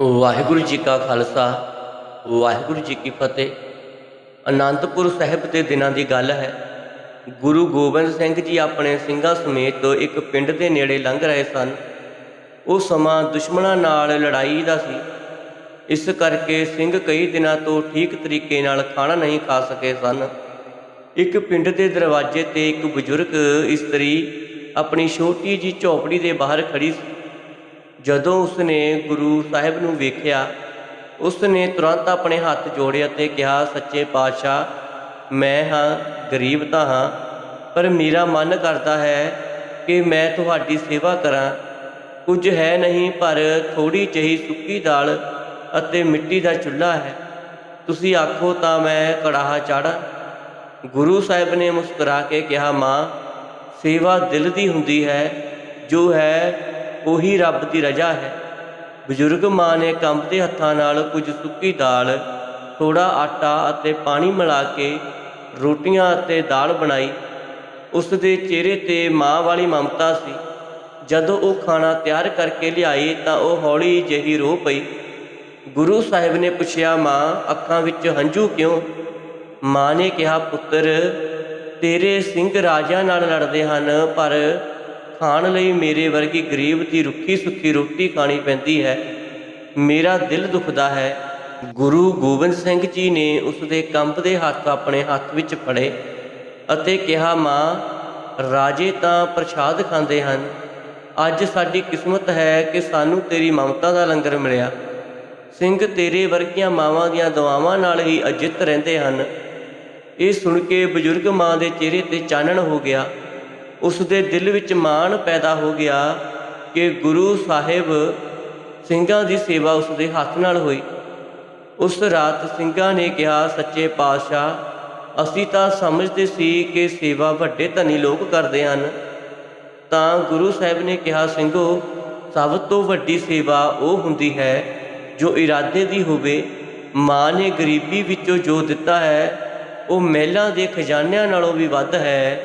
ਵਾਹਿਗੁਰੂ ਜੀ ਕਾ ਖਾਲਸਾ, ਵਾਹਿਗੁਰੂ ਜੀ ਕੀ ਫਤਿਹ। ਅਨੰਦਪੁਰ ਸਾਹਿਬ ਦੇ ਦਿਨਾਂ ਦੀ ਗੱਲ ਹੈ। ਗੁਰੂ ਗੋਬਿੰਦ ਸਿੰਘ ਜੀ ਆਪਣੇ ਸਿੰਘਾਂ ਸਮੇਤ ਇੱਕ ਪਿੰਡ ਦੇ ਨੇੜੇ ਲੰਘ ਰਹੇ ਸਨ। ਉਹ ਸਮਾਂ ਦੁਸ਼ਮਣਾਂ ਨਾਲ ਲੜਾਈ ਦਾ ਸੀ। ਇਸ ਕਰਕੇ ਸਿੰਘ ਕਈ ਦਿਨਾਂ ਤੋਂ ਠੀਕ ਤਰੀਕੇ ਨਾਲ ਖਾਣਾ ਨਹੀਂ ਖਾ ਸਕੇ ਸਨ। ਇੱਕ ਪਿੰਡ ਦੇ ਦਰਵਾਜ਼ੇ ਤੇ ਇੱਕ ਬਜ਼ੁਰਗ ਇਸਤਰੀ ਆਪਣੀ ਛੋਟੀ ਜੀ ਝੋਪੜੀ ਦੇ ਬਾਹਰ ਖੜੀ ਸੀ। ਜਦੋਂ ਉਸਨੇ ਗੁਰੂ ਸਾਹਿਬ ਨੂੰ ਵੇਖਿਆ, ਉਸਨੇ ਤੁਰੰਤ ਆਪਣੇ ਹੱਥ ਜੋੜੇ ਅਤੇ ਕਿਹਾ, ਸੱਚੇ ਪਾਤਸ਼ਾਹ, ਮੈਂ ਹਾਂ, ਗਰੀਬ ਤਾਂ ਹਾਂ, ਪਰ ਮੇਰਾ ਮਨ ਕਰਦਾ ਹੈ ਕਿ ਮੈਂ ਤੁਹਾਡੀ ਸੇਵਾ ਕਰਾਂ। ਕੁਝ ਹੈ ਨਹੀਂ, ਪਰ ਥੋੜੀ ਜਿਹੀ ਸੁੱਕੀ ਦਾਲ ਅਤੇ ਮਿੱਟੀ ਦਾ ਚੁੱਲ੍ਹਾ ਹੈ। ਤੁਸੀਂ ਆਖੋ ਤਾਂ ਮੈਂ ਕੜਾਹਾ ਚਾੜਾਂ? ਗੁਰੂ ਸਾਹਿਬ ਨੇ ਮੁਸਕਰਾ ਕੇ ਕਿਹਾ, ਮਾਂ, ਸੇਵਾ ਦਿਲ ਦੀ ਹੁੰਦੀ ਹੈ, ਜੋ ਹੈ ਉਹੀ ਰੱਬ ਦੀ ਰਜ਼ਾ ਹੈ। ਬਜ਼ੁਰਗ ਮਾਂ ਨੇ ਕੰਬਦੇ ਹੱਥਾਂ ਨਾਲ ਕੁਝ ਸੁੱਕੀ ਦਾਲ ਥੋੜਾ ਆਟਾ ਅਤੇ ਪਾਣੀ ਮਿਲਾ ਕੇ ਰੋਟੀਆਂ ਅਤੇ ਦਾਲ ਬਣਾਈ। ਉਸ ਦੇ ਚਿਹਰੇ ਤੇ ਮਾਂ ਵਾਲੀ ਮਮਤਾ ਸੀ। ਜਦੋਂ ਉਹ ਖਾਣਾ ਤਿਆਰ ਕਰਕੇ ਲਿਆਈ ਤਾਂ ਉਹ ਹੌਲੀ ਜਿਹੀ ਰੋ ਪਈ। ਗੁਰੂ ਸਾਹਿਬ ਨੇ ਪੁੱਛਿਆ, ਮਾਂ, ਅੱਖਾਂ ਵਿੱਚ ਹੰਝੂ ਕਿਉਂ? ਮਾਂ ਨੇ ਕਿਹਾ, ਪੁੱਤਰ, ਤੇਰੇ ਸਿੰਘ ਰਾਜਿਆਂ ਨਾਲ ਲੜਦੇ ਹਨ, ਪਰ ਖਾਣ ਲਈ ਮੇਰੇ ਵਰਗੀ ਗਰੀਬ ਦੀ ਰੁੱਖੀ ਸੁੱਕੀ ਰੋਟੀ ਖਾਣੀ ਪੈਂਦੀ ਹੈ। ਮੇਰਾ ਦਿਲ ਦੁਖਦਾ ਹੈ। ਗੁਰੂ ਗੋਬਿੰਦ ਸਿੰਘ ਜੀ ਨੇ ਉਸ ਦੇ ਕੰਬਦੇ ਹੱਥ ਆਪਣੇ ਹੱਥ ਵਿੱਚ ਫੜੇ ਅਤੇ ਕਿਹਾ, ਮਾਂ, ਰਾਜੇ ਤਾਂ ਪ੍ਰਸ਼ਾਦ ਖਾਂਦੇ ਹਨ। ਅੱਜ ਸਾਡੀ ਕਿਸਮਤ ਹੈ ਕਿ ਸਾਨੂੰ ਤੇਰੀ ਮਮਤਾ ਦਾ ਲੰਗਰ ਮਿਲਿਆ। ਸਿੰਘ ਤੇਰੇ ਵਰਗੀਆਂ ਮਾਵਾਂ ਦੀਆਂ ਦੁਆਵਾਂ ਨਾਲ ਹੀ ਅਜਿੱਤ ਰਹਿੰਦੇ ਹਨ। ਇਹ ਸੁਣ ਕੇ ਬਜ਼ੁਰਗ ਮਾਂ ਦੇ ਚਿਹਰੇ ਤੇ ਚਾਨਣ ਹੋ ਗਿਆ। ਉਸ ਦੇ ਦਿਲ ਵਿੱਚ ਮਾਣ ਪੈਦਾ ਹੋ ਗਿਆ ਕਿ ਗੁਰੂ ਸਾਹਿਬ ਸਿੰਘਾਂ ਦੀ ਸੇਵਾ ਉਸ ਦੇ ਹੱਥ ਨਾਲ ਹੋਈ। ਉਸ ਰਾਤ ਸਿੰਘਾਂ ਨੇ ਕਿਹਾ, ਸੱਚੇ ਪਾਤਸ਼ਾਹ, ਅਸੀਂ ਤਾਂ ਸਮਝਦੇ ਸੀ ਕਿ ਸੇਵਾ ਵੱਡੇ ਧਨੀ ਲੋਕ ਕਰਦੇ ਹਨ। ਤਾਂ ਗੁਰੂ ਸਾਹਿਬ ਨੇ ਕਿਹਾ, ਸਿੰਘੋ, ਸਭ ਤੋਂ ਵੱਡੀ ਸੇਵਾ ਉਹ ਹੁੰਦੀ ਹੈ ਜੋ ਇਰਾਦੇ ਦੀ ਹੋਵੇ। ਮਾਂ ਨੇ ਗਰੀਬੀ ਵਿੱਚੋਂ ਜੋ ਦਿੱਤਾ ਹੈ, ਉਹ ਮਹਿਲਾਂ ਦੇ ਖਜ਼ਾਨਿਆਂ ਨਾਲੋਂ ਵੀ ਵੱਧ ਹੈ।